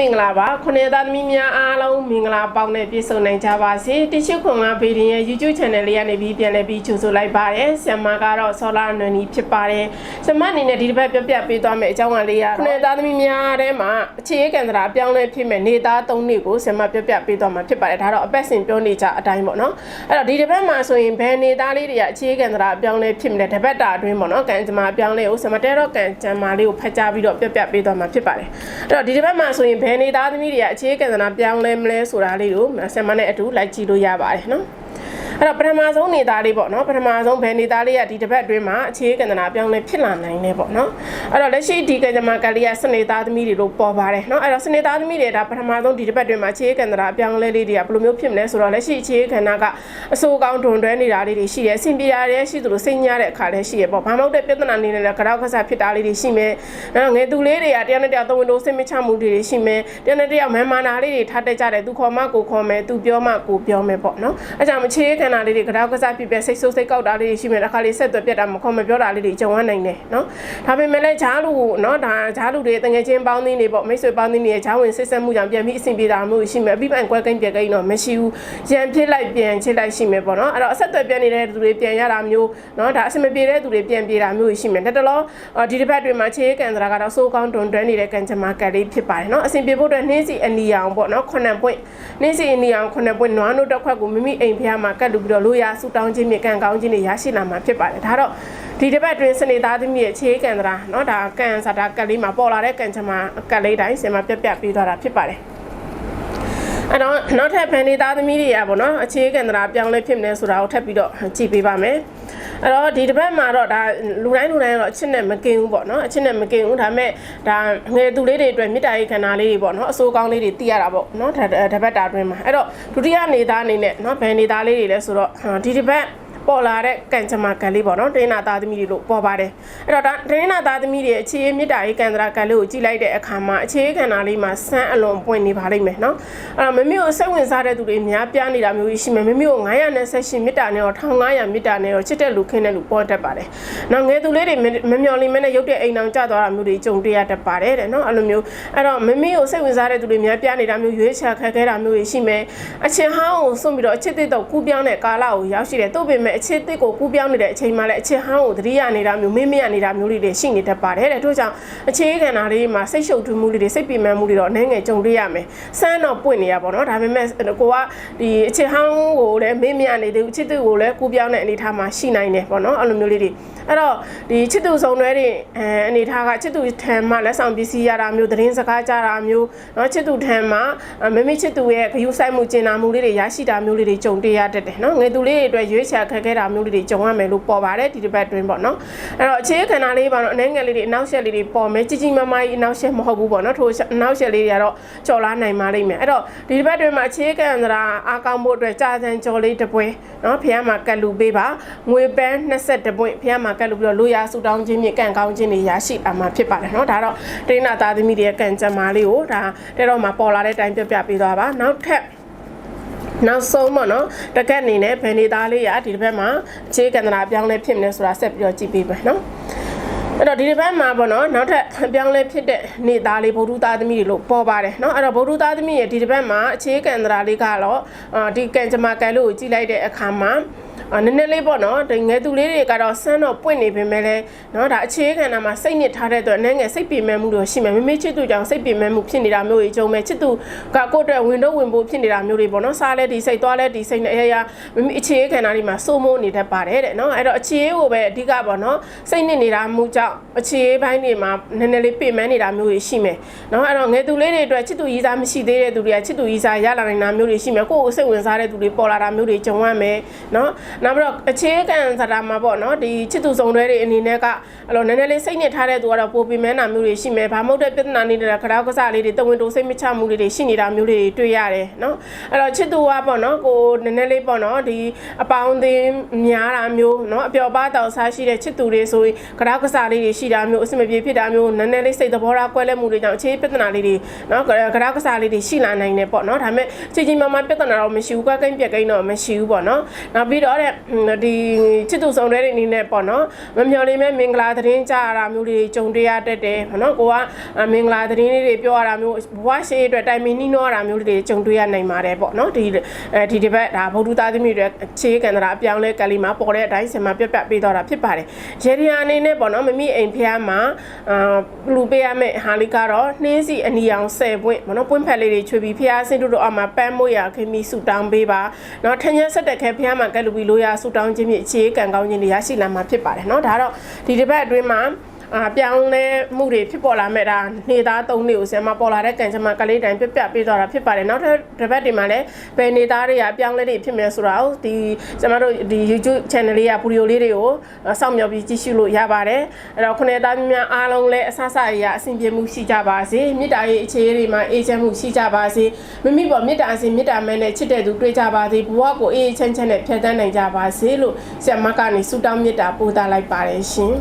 မင်္ဂလာပါခုနှစ်သားသမီးများအားလုံးမင်္ဂလာပေါင်းနဲ့ပြည့်စုံနိုင်ကြပါစေတရှိခွန်ကဗီဒီယိုရဲ့ YouTube Channel လေးကနေပြီးပြန်လည်ပြီးကြိုဆိုလိုက်ပါတယ်ဆ iam မကတော့ဆောလာနွန်နီဖြစ်ပါတယ်ဆ iam မအနေနဲ့ဒီတစ်ပတ်ပြပြပေးသွားမယ့်အကြောင်းအရာလေးရခုနှစ်သားသမီးများထဲမှာအခြေရေးကံတရာအပြောင်းလဲဖြစ်မဲ့နေသား၃နှစ်ကိုဆ iam မပြပြပေးသွားမှာဖြစ်ပါတယ်ဒါတော့အပတ်စဉ်ပြောနေကြအတိုင်းပေါ့နော်အဲ့တော့ဒီတစ်ပတ်မှာဆိုရင်ဘယ်နေသားလေးတွေကအခြေရေးကံတရာအပြောင်းလဲဖြစ်မလဲတစ်ပတ်တာအတွင်းပေါ့နော်ကံကြမ္မာအပြောင်းလဲကိုဆ iam မတဲတော့ကံကြမ္မာလေးကိုဖတ်ကြားပြီးတော့ပြပြပေးသွားမှာဖြစ်ပါတယ်အဲ့တော့ဒီတစ်ပတ်မှာဆိုရင်ဘယ်နေသားသမီးတွေကအခြေကံသနာပြောင်းလဲမလဲဆိုတာလေးကိုဆင်မနဲ့အတူလိုက်ကြည့်လို့ရပါတယ်နော် အဲ့တော့ပထမဆုံးနေသားလေးပေါ့နော်ပထမဆုံးဘယ်နေသားလေးကဒီတစ်ပတ်အတွင်းမှာအခြေကံသနာပြောင်းလဲဖြစ်လာနိုင်တယ်ပေါ့နော်အဲ့တော့လက်ရှိဒီကံကြမ္မာကလေးကစနေသားသမီးတွေလို့ပေါ်ပါတယ်နော်အဲ့တော့စနေသားသမီးတွေဒါပထမဆုံးဒီတစ်ပတ်အတွင်းမှာအခြေကံသနာပြောင်းလဲလေးတွေကဘယ်လိုမျိုးဖြစ်မလဲဆိုတော့လက်ရှိအခြေကံနာကအစိုးကောင်းတွန်တွဲနေတာလေးတွေရှိတယ်စင်ပြရတဲ့ရှိသလိုစိတ်ညတဲ့အခါလည်းရှိရပေါ့ဘာမှမဟုတ်တဲ့ပြဿနာနေနဲ့ကြောက်ကစားဖြစ်တာလေးတွေရှိမယ်အဲ့တော့ငယ်သူလေးတွေကတယောက်နဲ့တယောက်သုံးဝင်လို့စိတ်မချမှုတွေရှိမယ်တယောက်နဲ့တယောက်မန်မာနာလေးတွေထားတက်ကြတယ်သူခေါ်မှကိုခေါ်မယ်သူပြောမှကိုပြောမယ်ပေါ့နော်အဲကြောင့်အခြေခန္ဓာလေးတွေကြောက်ကစားဖြစ်ပြစိတ်ဆိုးစိတ်ကောက်တာလေးတွေရှိမယ်တစ်ခါလေးဆက်သွက်ပြတ်တာမခေါ်မပြောတာလေးတွေကြုံရနိုင်တယ်နော်ဒါပေမဲ့လည်းဂျားလူနော်ဒါဂျားလူတွေတငယ်ချင်းပေါင်းသင်းတွေပေါ့မိတ်ဆွေပေါင်းသင်းတွေရဲ့ဂျားဝင်ဆက်ဆက်မှုကြောင့်ပြန်ပြီးအဆင်ပြေတာမျိုးရှိမယ်အပြီးပိုင်ကွဲကိန်းပြက်ကိန်းတော့မရှိဘူးရန်ဖြစ်လိုက်ပြန်ချစ်လိုက်ရှိမယ်ပေါ့နော်အဲ့တော့အဆက်သွက်ပြတ်နေတဲ့သူတွေပြန်ရတာမျိုးနော်ဒါအဆင်မပြေတဲ့သူတွေပြန်ပြေတာမျိုးရှိမယ်တတလောဒီတစ်ပတ်တွေမှာခြေကန်စရာကတော့စိုးကောင်းတွန်တွဲနေတဲ့ကန်ချမာကလေးဖြစ်ပါတယ်နော်အဆင်ပြေဖို့အတွက်နှင်းစီအနီအောင်ပေါ့နော်ခုနှစ်ပွင့်နှင်းစီအနီအောင်ခုနှစ်ပွင့်နွားနို့တစ်ခွက်ကိုမိမိအိမ်ဖျားမှာကတ်လူပြီးတော့လိုရာဆူတောင်းခြင်းမြေကန်ကောင်းခြင်းတွေရရှိလာမှာဖြစ်ပါတယ်ဒါတော့ဒီတစ်ပတ်တွင်စနေသားသမီးရဲ့ခြေကန်စရာเนาะဒါကန်စာတာကတ်လေးမှာပေါ်လာတဲ့ကန်ချမာကတ်လေးတိုင်းစင်မှာပြက်ပြက်ပြီးသွားတာဖြစ်ပါတယ် အဲ့တော့နောက်ထပ်ဖန်နေသားသမီးတွေကပေါ့နော်အခြေခံတရာပြောင်းလဲဖြစ်မလဲဆိုတာကိုထပ်ပြီးတော့ကြည့်ပေးပါမယ်အဲ့တော့ဒီတစ်ပတ်မှာတော့ဒါလူတိုင်းလူတိုင်းတော့အချစ်နဲ့မကင်ဘူးပေါ့နော်အချစ်နဲ့မကင်ဘူးဒါပေမဲ့ဒါငယ်သူလေးတွေအတွက်မေတ္တာရေးခန္ဓာလေးတွေပေါ့နော်အစိုးကောင်းလေးတွေသိရတာပေါ့နော်ဒါတစ်ပတ်တာအတွင်းမှာအဲ့တော့ဒုတိယနေသားအနေနဲ့နော်ဘယ်နေသားလေးတွေလဲဆိုတော့ဒီတစ်ပတ် ပေါ်လာတဲ့ကံကြမ္မာကံလေးပေါ့နော်တင်းနာသားသမီးတွေလို့ပေါ်ပါတယ်အဲ့တော့ဒါတင်းနာသားသမီးတွေအခြေရေးမြစ်တာရေးကံဒရာကံလေးကိုကြည့်လိုက်တဲ့အခါမှာအခြေရေးကံနာလေးမှာစမ်းအလွန်ပွင့်နေပါလိမ့်မယ်နော်အဲ့တော့မမေကိုစိတ်ဝင်စားတဲ့သူတွေများပြားနေတာမျိုးရှိမယ်မမေကို928မြစ်တာနဲ့ရော1500မြစ်တာနဲ့ရောချစ်တဲ့လူခင်းတဲ့လူပေါ်တတ်ပါတယ်နောက်ငယ်သူလေးတွေမမျော်လင့်မဲနဲ့ရုပ်တဲ့အိမ်အောင်ကြသွားတာမျိုးတွေကြုံတွေ့ရတတ်ပါတယ်တဲ့နော်အဲ့လိုမျိုးအဲ့တော့မမေကိုစိတ်ဝင်စားတဲ့သူတွေများပြားနေတာမျိုးရွေးချယ်ခက်ခဲတာမျိုးတွေရှိမယ်အချင်းဟောင်းကိုစွန့်ပြီးတော့အချစ်တစ်တော့ကူးပြောင်းတဲ့ကာလကိုရောက်ရှိတယ်သို့ပေမဲ့အချစ်တစ်ကိုကူးပြောင်းနေတဲ့အချိန်မှလည်းအချစ်ဟောင်းကိုသတိရနေတာမျိုးမေ့မရနေတာမျိုးတွေရှိနေတတ်ပါတယ်တဲ့တို့ကြောင့်အခြေခံတာလေးမှာစိတ်ရှုပ်ထွေးမှုတွေစိတ်ပြင်းမှမှုတွေတော့အနေငယ်ကြုံတွေ့ရမယ်စမ်းတော့ပွင့်နေရပါတော့ဒါပေမဲ့ကိုကဒီအချစ်ဟောင်းကိုလည်းမေ့မရနေသေးဘူးချစ်သူကိုလည်းကူးပြောင်းတဲ့အနေအထားမှာရှိနိုင်တယ်ပေါ့နော်အဲ့လိုမျိုးလေးတွေအဲ့တော့ဒီချစ်သူဆောင်တွေတွေအဲအနေထားကချစ်သူထံမှာလက်ဆောင်ပစ္စည်းရတာမျိုးသတင်းစကားကြတာမျိုးเนาะချစ်သူထံမှာမမေချစ်သူရဲ့ဂရုစိုက်မှုကျင်နာမှုလေးတွေရရှိတာမျိုးလေးတွေကြုံတွေ့ရတတ်တယ်เนาะငယ်သူလေးတွေအတွက်ရွေးချယ်ခက် ခဲတာမျိုးလေးတွေကြုံရမယ်လို့ပေါ်ပါတယ်ဒီတစ်ပတ်တွင်းပေါ့နော်အဲ့တော့အခြေခံနာလေးပါတော့အနှဲငယ်လေးတွေအနောက်ရှက်လေးတွေပေါ်မယ်ကြီးကြီးမားမားကြီးအနောက်ရှက်မဟုတ်ဘူးပေါ့နော်ထိုအနောက်ရှက်လေးတွေကတော့ကြော်လာနိုင်ပါလိမ့်မယ်အဲ့တော့ဒီတစ်ပတ်တွင်းမှာအခြေခံသရာအားကောင်းဖို့အတွက်ကြာစံကြော်လေးတစ်ပွဲနော်ဖះမှာကတ်လူပေးပါငွေပန်း20ပွင့်ဖះမှာကတ်လူပြီးတော့လိုရာဆူတောင်းခြင်းမြင့်ကန်ကောင်းခြင်းတွေရရှိလာမှာဖြစ်ပါတယ်နော်ဒါတော့တိရနာသားသမီးတွေရဲ့ကံကြမ္မာလေးကိုဒါတဲတော့မှာပေါ်လာတဲ့အတိုင်းပြပြပေးသွားပါနောက်ထပ် နောက်ဆုံးပေါ့နော်တကက်အနေနဲ့ဘယ်နေသားလေးရဒီတစ်ဘက်မှာအခြေကန္တရာပြောင်းလဲဖြစ်မလဲဆိုတာဆက်ပြီးတော့ကြည့်ပေးမယ်နော်အဲ့တော့ဒီတစ်ပတ်မှာပေါ့နော်နောက်ထပ်ပြောင်းလဲဖြစ်တဲ့နေသားလေးဗုဒ္ဓသားသမီးတွေလို့ပေါ်ပါတယ်เนาะအဲ့တော့ဗုဒ္ဓသားသမီးရဲ့ဒီတစ်ပတ်မှာအခြေကန္တရာလေးကတော့ဒီကံကြမ္မာကံလို့ကိုကြည့်လိုက်တဲ့အခါမှာ နည်းနည်းလေးပေါ့နော်ဒီငယ်သူလေးတွေကတော့စမ်းတော့ပွင့်နေပေမဲ့လည်းနော်ဒါအခြေခံတာမှာစိတ်နစ်ထားတဲ့အတွက်အနေငယ်စိတ်ပင်မဲ့မှုတော့ရှိမယ်မမေချစ်သူကြောင့်စိတ်ပင်မဲ့မှုဖြစ်နေတာမျိုးကြီးကြုံမဲ့ချစ်သူကကိုယ့်အတွက်ဝင်တော့ဝင်ဖို့ဖြစ်နေတာမျိုးတွေပေါ့နော်စားလဲဒီစိတ်သွားလဲဒီစိတ်နဲ့အရာမမေအခြေခံတာတွေမှာစိုးမိုးနေတတ်ပါတယ်တဲ့နော်အဲ့တော့အခြေကိုပဲအဓိကပေါ့နော်စိတ်နစ်နေတာမှုကြောင့်အခြေဘိုင်းတွေမှာနည်းနည်းလေးပင်မနေတာမျိုးကြီးရှိမယ်နော်အဲ့တော့ငယ်သူလေးတွေအတွက်ချစ်သူရည်စားမရှိသေးတဲ့သူတွေကချစ်သူရည်စားရလာနိုင်တာမျိုးတွေရှိမယ်ကိုယ့်ကိုစိတ်ဝင်စားတဲ့သူတွေပေါ်လာတာမျိုးတွေကြုံရမယ်နော်နောက်ပြီးတော့အခြေခံစတာမှာပေါ့နော်ဒီချစ်သူဆောင်တွေတွေအနေနဲ့ကအဲ့လိုနည်းနည်းလေးစိတ်နစ်ထားတဲ့သူကတော့ပိုပင်မနာမျိုးတွေရှိမယ်ဘာမဟုတ်တဲ့ပြဿနာနေတဲ့ခရောက်ကစားလေးတွေတဝင်တိုးစိတ်မချမှုလေးတွေရှိနေတာမျိုးလေးတွေတွေ့ရတယ်နော်အဲ့တော့ချစ်သူကပေါ့နော်ကိုနည်းနည်းလေးပေါ့နော်ဒီအပေါင်းအသင်းများတာမျိုးနော်အပျော်ပါတောက်စားရှိတဲ့ချစ်သူတွေဆိုရင်ခရောက်ကစားလေးတွေရှိတာမျိုးအဆင်မပြေဖြစ်တာမျိုးနည်းနည်းလေးစိတ်သဘောထားကွဲလဲမှုတွေကြောင့်အခြေပြဿနာလေးတွေနော်ခရောက်ကစားလေးတွေရှိလာနိုင်တယ်ပေါ့နော်ဒါပေမဲ့ချစ်ချင်းမမပြဿနာတော့မရှိဘူးကွက်ကိန်းပြက်ကိန်းတော့မရှိဘူးပေါ့နော်နောက်ပြီးတော့တဲ့မဲ့ဒီချစ်သူဆောင်တဲ့အနေနဲ့ပေါ့နော်မမျော်လင့်မဲ့မင်္ဂလာသတင်းကြားရတာမျိုးတွေကြုံတွေ့ရတတ်တယ်ပေါ့နော်ကိုကမင်္ဂလာသတင်းလေးတွေပြောရတာမျိုးဘဝရှိအတွက်တိုင်မီနီနောရတာမျိုးတွေကြုံတွေ့ရနိုင်ပါတယ်ပေါ့နော်ဒီဒီဒီဘက်ဒါဗုဒ္ဓသားသမီးတွေခြေကန္တရာအပြောင်းလဲကလေးမှာပေါ်တဲ့အတိုင်းဆင်မှာပြက်ပြက်ပေးတော့တာဖြစ်ပါတယ်ရေဒီယာအနေနဲ့ပေါ့နော်မမိအိမ်ဖျားမှာလူပေးရမယ့်ဟာလေးကတော့နှင်းစီအနီအောင်၁၀ပွင့်ပေါ့နော်ပွင့်ဖက်လေးတွေချွေပြီးဖျားဆင်းတို့တော့အမှပန်းမွေရခင်မီဆူတောင်းပေးပါနော်ထင်းရဆက်တက်ခဲဖျားမှာကက်လူပြီးလိုရဆူတောင်းခြင်းဖြင့်အခြေကံကောင်းခြင်းတွေရရှိလာမှာဖြစ်ပါတယ်เนาะဒါတော့ဒီတစ်ပတ်အတွင်းမှာ အာပြောင်းလဲမှုတွေဖြစ်ပေါ်လာမဲ့ဒါနေသားသုံးနေကိုဆင်မပေါ်လာတဲ့ကံကြမ္မာကလေးတိုင်းပြပြပေးသွားတာဖြစ်ပါတယ်နောက်ထပ်တစ်ပတ်ဒီမှာလည်းဘယ်နေသားတွေကပြောင်းလဲတွေဖြစ်မယ်ဆိုတာကိုဒီကျွန်တော်တို့ဒီ YouTube channel လေးကဗီဒီယိုလေးတွေကိုစောင့်မျှော်ပြီးကြည့်ရှုလို့ရပါတယ်အဲ့တော့ခုနှစ်သားများအားလုံးလည်းအဆအဆအရာအဆင်ပြေမှုရှိကြပါစေမေတ္တာရေးအခြေအနေတွေမှာအေးချမ်းမှုရှိကြပါစေမိမိပေါ်မေတ္တာအစဉ်မေတ္တာမဲနဲ့ချစ်တဲ့သူတွေ့ကြပါစေဘဝကိုအေးအေးချမ်းချမ်းနဲ့ဖြတ်သန်းနိုင်ကြပါစေလို့ဆရာမကနေဆုတောင်းမေတ္တာပို့သလိုက်ပါတယ်ရှင်